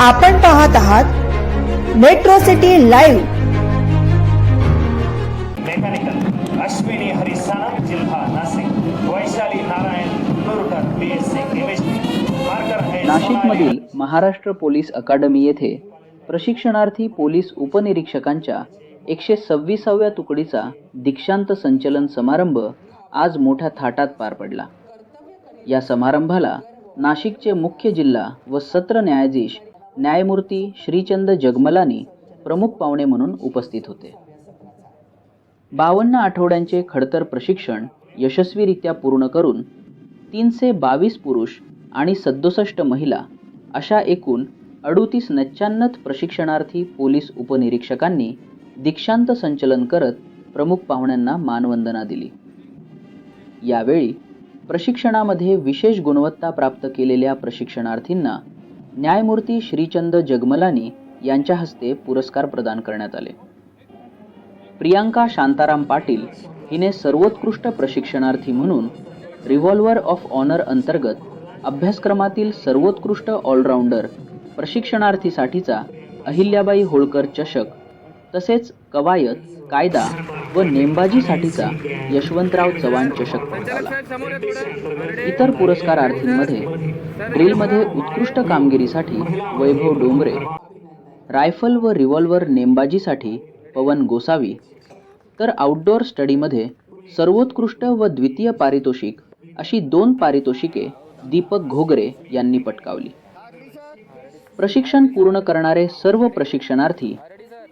आपण पाहत आहात metro city live mechanical Ashwini Harisana जिल्हा Nashik Vaishali Narayan Kurutar B S C chemistry marker है नाशिकमधील महाराष्ट्र पोलीस अकादमी येथे प्रशिक्षणार्थी पोलीस उपनिरीक्षकांच्या एकशे सव्वीसाव्या तुकडीचा दीक्षांत संचलन समारंभ आज मोठ्या थाटात पार पडला. या समारंभाला नाशिकचे मुख्य जिल्हा व सत्र न्यायाधीश न्यायमूर्ती श्रीचंद जगमलानी प्रमुख पाहुणे म्हणून उपस्थित होते. बावन्न आठवड्यांचे खडतर प्रशिक्षण यशस्वीरित्या पूर्ण करून तीनशे बावीस पुरुष आणि सदुसष्ट महिला अशा एकूण अडुतीस नच्चान्नत प्रशिक्षणार्थी पोलीस उपनिरीक्षकांनी दीक्षांत संचलन करत प्रमुख पाहुण्यांना मानवंदना दिली. यावेळी प्रशिक्षणामध्ये विशेष गुणवत्ता प्राप्त केलेल्या प्रशिक्षणार्थींना न्यायमूर्ती श्रीचंद जगमलानी यांच्या हस्ते पुरस्कार प्रदान करण्यात आले. प्रियांका शांताराम पाटील हिने सर्वोत्कृष्ट प्रशिक्षणार्थी म्हणून रिव्हॉल्वर ऑफ ऑनर अंतर्गत अभ्यासक्रमातील सर्वोत्कृष्ट ऑलराऊंडर प्रशिक्षणार्थीसाठीचा अहिल्याबाई होळकर चषक तसेच कवायत कायदा व नेमबाजीसाठीचा यशवंतराव चव्हाण चषक पटकावला. इतर पुरस्कारार्थींमध्ये ड्रिलमध्ये उत्कृष्ट कामगिरीसाठी वैभव डोंगरे रायफल व रिव्हॉल्वर नेमबाजीसाठी पवन गोसावी तर आउटडोअर स्टडीमध्ये सर्वोत्कृष्ट व द्वितीय पारितोषिक अशी दोन पारितोषिके दीपक घोगरे यांनी पटकावली. प्रशिक्षण पूर्ण करणारे सर्व प्रशिक्षणार्थी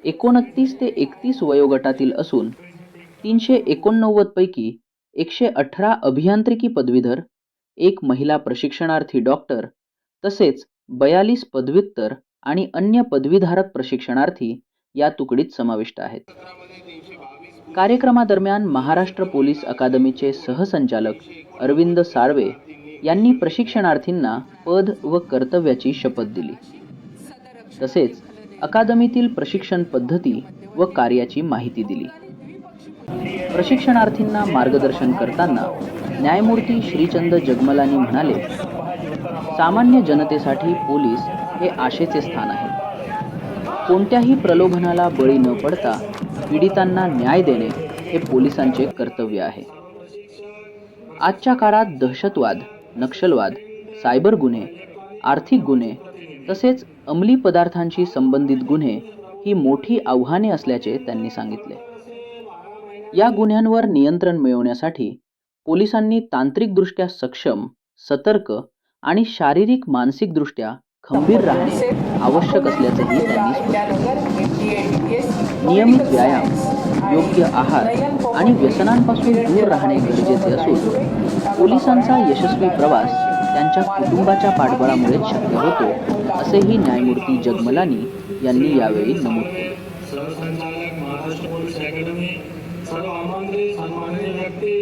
एकोणतीस ते एकतीस वयोगटातील असून तीनशे एकोणनव्वद पैकी एकशे अठरा अभियांत्रिकी पदवीधर एक महिला प्रशिक्षणार्थी डॉक्टर तसेच बयालीस पदव्युत्तर आणि अन्य पदवीधारक प्रशिक्षणार्थी या तुकडीत समाविष्ट आहेत. कार्यक्रमादरम्यान महाराष्ट्र पोलीस अकादमीचे सहसंचालक अरविंद साळवे यांनी प्रशिक्षणार्थींना पद व कर्तव्याची शपथ दिली. तसेच अकादमीतील प्रशिक्षण पद्धती व कार्याची माहिती दिली. प्रशिक्षणार्थींना मार्गदर्शन करताना न्यायमूर्ती श्रीचंद जगमलानी म्हणाले सामान्य जनतेसाठी पोलीस हे आशेचे स्थान आहे. कोणत्याही प्रलोभनाला बळी न पडता पीडितांना न्याय देणे हे पोलिसांचे कर्तव्य आहे. आजच्या काळात दहशतवाद नक्षलवाद सायबर गुन्हे आर्थिक गुन्हे तसेच अंमली पदार्थांशी संबंधित गुन्हे ही मोठी आव्हाने असल्याचे त्यांनी सांगितले. या गुन्ह्यांवर नियंत्रण मिळवण्यासाठी पोलिसांनी तांत्रिकदृष्ट्या सक्षम सतर्क आणि शारीरिक मानसिकदृष्ट्या खंबीर राहणे आवश्यक असल्याचंही त्यांनी नियमित व्यायाम योग्य आहार आणि व्यसनांपासून दूर राहणे गरजेचे असून पोलिसांचा यशस्वी प्रवास त्यांच्या कुटुंबाच्या पाठबळामुळेच शक्य होतो असेही न्यायमूर्ती जगमलानी यांनी यावेळी नमूद केले. सर्व आमंत्रित सन्माननीय व्यक्ती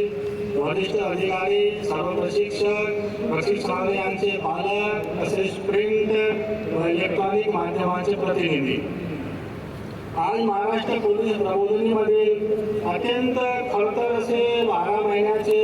वरिष्ठ अधिकारी सर्व प्रशिक्षक प्रशिक्षणार्थी यांचे पालक तसेच प्रिंट व इलेक्ट्रॉनिक माध्यमांचे प्रतिनिधी. आज महाराष्ट्र पोलीस प्रबोधनीमधील अत्यंत खडतर असे बारा महिन्याचे